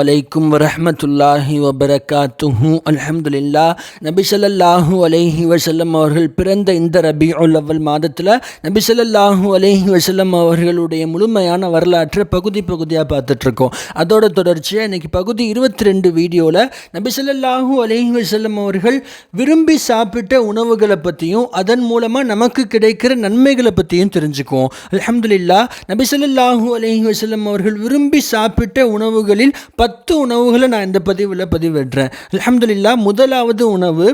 அலைக்கும் வரஹ்மத்துல்லாஹி வபரகாத்துஹு அல்ஹம்துலில்லா நபி அலைஹி வசல்லம் அவர்கள் பிறந்த இந்த ரபியுல் அவ்வல் மாதத்தில் நபி அலைஹி வசல்லம் அவர்களுடைய முழுமையான வரலாற்றை பகுதி பகுதியாக பார்த்துட்ருக்கோம். அதோட தொடர்ச்சியாக இன்னைக்கு பகுதி இருபத்தி ரெண்டு வீடியோவில் நபி ஸல்லல்லாஹு அலைஹி வசல்லம் அவர்கள் விரும்பி சாப்பிட்ட உணவுகளை பற்றியும் அதன் மூலமாக நமக்கு கிடைக்கிற நன்மைகளை பற்றியும் தெரிஞ்சுக்குவோம். அலமதுல்லா நபி ஸல்லல்லாஹு அலைஹி வசல்லம் அவர்கள் விரும்பி சாப்பிட்ட உணவுகளில் பத்து பத்து உணவுகளை நான் இந்த பதிவில் பதிவிடுறேன். அலமதுல்லா முதலாவது உணவு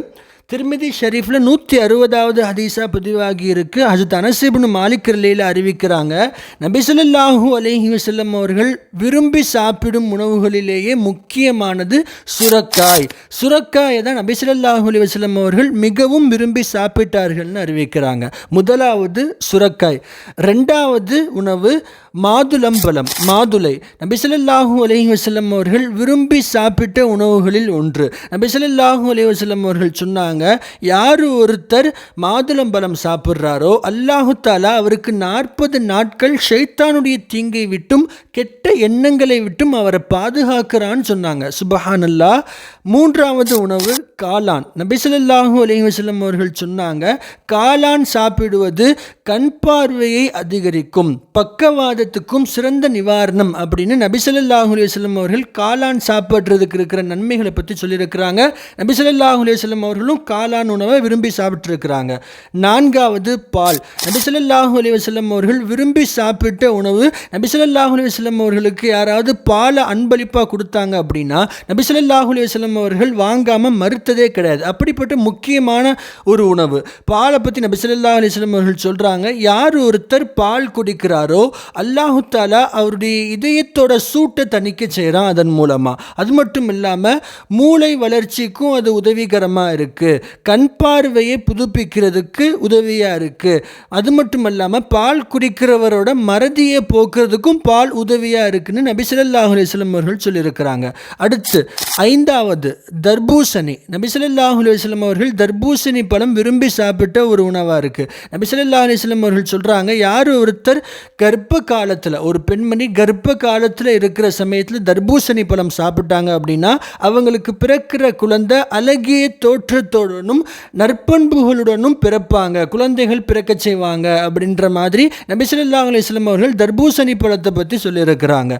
திருமிதி ஷெரீஃபில் நூற்றி அறுபதாவது ஹதீஸாக பதிவாகி இருக்கு. ஹஜத் அனசிபின் மாலிக் ரலியில் அறிவிக்கிறாங்க. நபி அலஹி வசல்லம் அவர்கள் விரும்பி சாப்பிடும் உணவுகளிலேயே முக்கியமானது சுரக்காய். சுரக்காயை தான் நபி அலி வசல்லம் அவர்கள் மிகவும் விரும்பி சாப்பிட்டார்கள்னு அறிவிக்கிறாங்க. முதலாவது சுரக்காய். ரெண்டாவது உணவு மாதுளம்பழம் மாதுளை. நபி அலஹி வசல்லம் அவர்கள் விரும்பி சாப்பிட்ட உணவுகளில் ஒன்று. நபி அலி வசல்லம் அவர்கள் சொன்னாங்க யார் ஒருத்தர் மாதுளம்பழம் சாப்பிட்றாரோ அல்லாஹு தாலா அவருக்கு நாற்பது நாட்கள் ஷைத்தானுடைய தீங்கை விட்டும் கெட்ட எண்ணங்களை விட்டும் அவரை பாதுகாக்கிறான்னு சொன்னாங்க. சுபஹானல்லா. மூன்றாவது உணவு காளான். நபி அலி வசலம் அவர்கள் சொன்னாங்க காளான் சாப்பிடுவது கண் பார்வையை அதிகரிக்கும் பக்கவாதத்துக்கும் சிறந்த நிவாரணம் அப்படின்னு நபி ஸல்லல்லாஹு அவர்கள் காளான் சாப்பிட்றதுக்கு இருக்கிற நன்மைகளை பற்றி சொல்லியிருக்கிறாங்க. நபி ஸல்லல்லாஹு அவர்களும் காளான் உணவை விரும்பி சாப்பிட்ருக்கிறாங்க நான்காவது பால். நபிசல்லாஹு அலி அலைஹி அவர்கள் விரும்பி சாப்பிட்ட உணவு நபிசல்லாஹு அலி அலைஹி அவர்களுக்கு யாராவது பாலை அன்பளிப்பாக கொடுத்தாங்க அப்படின்னா நபிசல்லாஹு அலி அலைஹி அவர்கள் வாங்காமல் மறுத்ததே கிடையாது. அப்படிப்பட்ட முக்கியமான ஒரு உணவு. பாலை பற்றி நபி ஸல்லல்லாஹு அலைஹி அவர்கள் சொல்கிறாங்க யார் ஒருத்தர் பால் குடிக்கிறாரோ அல்லாஹு தாலா அவருடைய இதயத்தோட சூட்டை தணிக்க செய்கிறான் அதன் மூலமாக அது மட்டும் இல்லாமல் மூளை வளர்ச்சிக்கும் அது உதவிகரமாக இருக்குது கண் பார்வையை புதுப்பிக்கிறதுக்கு உதவியாக இருக்குது அது மட்டும் இல்லாமல் பால் குடிக்கிறவரோட மறதியை போக்குறதுக்கும் பால் உதவியாக இருக்குதுன்னு நபிசல்லாஹு ஸல்லல்லாஹு அவர்கள் சொல்லியிருக்கிறாங்க. அடுத்து ஐந்தாவது தர்பூசணி. நபிசல்லாஹு ஸல்லல்லாஹு அவர்கள் தர்பூசணி பழம் விரும்பி சாப்பிட்ட ஒரு உணவாக இருக்குது நபி ஸல்லல்லாஹு அவர்கள் சொல்கிறாங்க யார் ஒருத்தர் கர்ப்ப காலத்தில் ஒரு பெண்மணி கர்ப்ப காலத்தில் இருக்கிற சமயத்தில் தர்பூசணி பழம் சாப்பிட்டாங்க அப்படின்னா அவங்களுக்கு பிறக்கிற குழந்தை அழகிய தோற்றத்தோடனும் நற்பண்புகளுடனும் பிறப்பாங்க. குழந்தைகள் பிறக்க செய்வாங்க அப்படின்ற மாதிரி நபிசல்லா ஸல்லல்லாஹு அலைஹி அவர்கள் தர்பூசணி பழத்தை பற்றி சொல்லியிருக்கிறாங்க.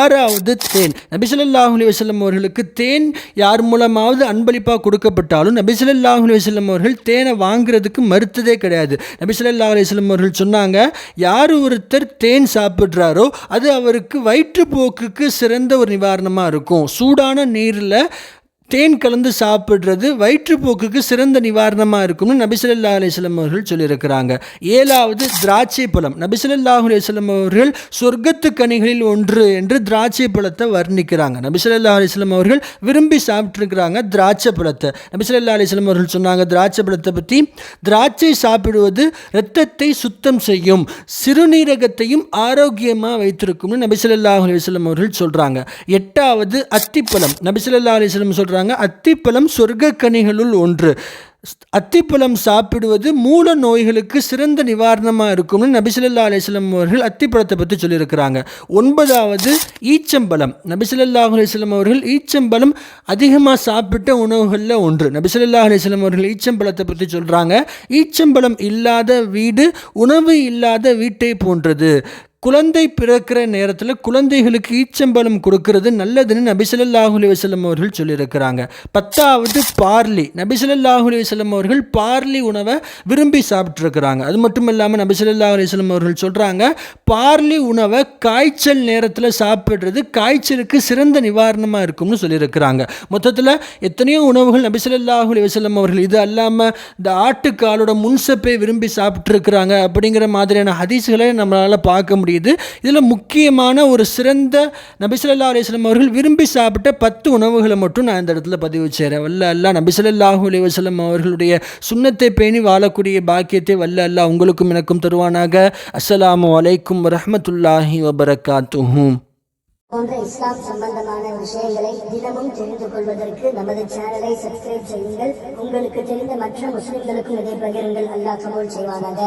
ஆறாவது தேன். நபி ஸல்லல்லாஹு அலைஹி அவர்களுக்கு தேன் யார் மூலமாவது அன்பளிப்பாக கொடுக்கப்பட்டாலும் நபி ஸல்லல்லாஹு அலைஹி அவர்கள் தேனை வாங்குறதுக்கு மறுத்ததே கிடையாது. நபிசல்லா ஸல்லல்லாஹு அலைஹி அவர்கள் சொன்னாங்க யார் ஒருத்தர் தேன் சாப்பிட்றாரோ அது அவருக்கு வயிற்றுப்போக்குக்கு சிறந்த ஒரு நிவாரணமாக இருக்கும். சூடான நீரில் தேன் கலந்து சாப்பிட்றது வயிற்றுப்போக்குக்கு சிறந்த நிவாரணமாக இருக்கும்னு நபிசல்லா அலிஸ்லம் அவர்கள் சொல்லியிருக்கிறாங்க. ஏழாவது திராட்சை பழம். நபிசல்லாஹு அலிஸ்லம் அவர்கள் சொர்க்கத்து கனிகளில் ஒன்று என்று திராட்சை பழத்தை வர்ணிக்கிறாங்க. நபிசல்லா அலிஸ்லம் அவர்கள் விரும்பி சாப்பிட்ருக்கிறாங்க திராட்சை பழத்தை. நபிசல்லா அலிஸ்லம் அவர்கள் சொன்னாங்க திராட்சை பழத்தை பற்றி திராட்சை சாப்பிடுவது இரத்தத்தை சுத்தம் செய்யும் சிறுநீரகத்தையும் ஆரோக்கியமாக வைத்திருக்கும்னு நபிசல்லாஹு அலிஸ்லம் அவர்கள் சொல்கிறாங்க எட்டாவது அத்திப்பழம். நபிசல்லா அலிஸ்லம் சொல்கிறாங்க சொல்கிறாங்க அத்திப்பழம் சொர்க்கனிகளுள் ஒன்று. அத்திப்பழம் சாப்பிடுவது மூல நோய்களுக்கு சிறந்த நிவாரணமாக இருக்கும்னு நபிசல்லா அலிஸ்லம் அவர்கள் அத்திப்பழத்தை பற்றி சொல்லியிருக்கிறாங்க. ஒன்பதாவது ஈச்சம்பழம். நபிசல்லா அலிஸ்லம் அவர்கள் ஈச்சம்பழம் அதிகமாக சாப்பிட்ட உணவுகளில் ஒன்று. நபிசல்லா அலிஸ்லம் அவர்கள் ஈச்சம்பழத்தை பற்றி சொல்கிறாங்க ஈச்சம்பழம் இல்லாத வீடு உணவு இல்லாத வீட்டை போன்றது. குழந்தை பிறக்கிற நேரத்தில் குழந்தைகளுக்கு ஈச்சம்பழம் கொடுக்கறது நல்லதுன்னு நபிசல்லாஹு அலி அவர்கள் சொல்லியிருக்கிறாங்க. பத்தாவது பார்லி. நபிசல்லாஹு அலி அவர்கள் பார்லி உணவை விரும்பி சாப்பிட்ருக்கிறாங்க அது மட்டும் இல்லாமல் நபிசல்லாஹு அலி அவர்கள் சொல்கிறாங்க பார்லி உணவை காய்ச்சல் நேரத்தில் சாப்பிட்றது காய்ச்சலுக்கு சிறந்த நிவாரணமாக இருக்கும்னு சொல்லியிருக்கிறாங்க. மொத்தத்தில் எத்தனையோ உணவுகள் நபிசல்லாஹு அலி அவர்கள் இது அல்லாமல் இந்த ஆட்டுக்காலோட முன்சப்பை விரும்பி சாப்பிட்ருக்கிறாங்க அப்படிங்கிற மாதிரியான ஹதீஸ்களை நம்மளால் பார்க்க முடியும் முடியுது இதில் முக்கியமான ஒரு சிறந்த நபிசல்லா அலிஸ்லாம் அவர்கள் விரும்பி சாப்பிட்ட பத்து உணவுகளை மட்டும் நான் இந்த இடத்துல பதிவு செய்கிறேன் வல்ல அல்லா நபிசல்லாஹூ அலி வசலம் அவர்களுடைய சுண்ணத்தை பேணி வாழக்கூடிய பாக்கியத்தை வல்ல அல்லா உங்களுக்கும் எனக்கும் தருவானாக. அஸ்ஸலாமு அலைக்கும் வரஹமத்துல்லாஹி வபரகாத்துஹூம் போன்ற இஸ்லாம் சம்பந்தமான விஷயங்களை தினமும் தெரிந்து கொள்வதற்கு நமது சேனலை சப்ஸ்கிரைப் செய்யுங்கள். உங்களுக்கு தெரிந்த மற்ற முஸ்லிம்களுக்கும் இதை பகிருங்கள் அல்லாஹ் கமோல் செய்வானாக.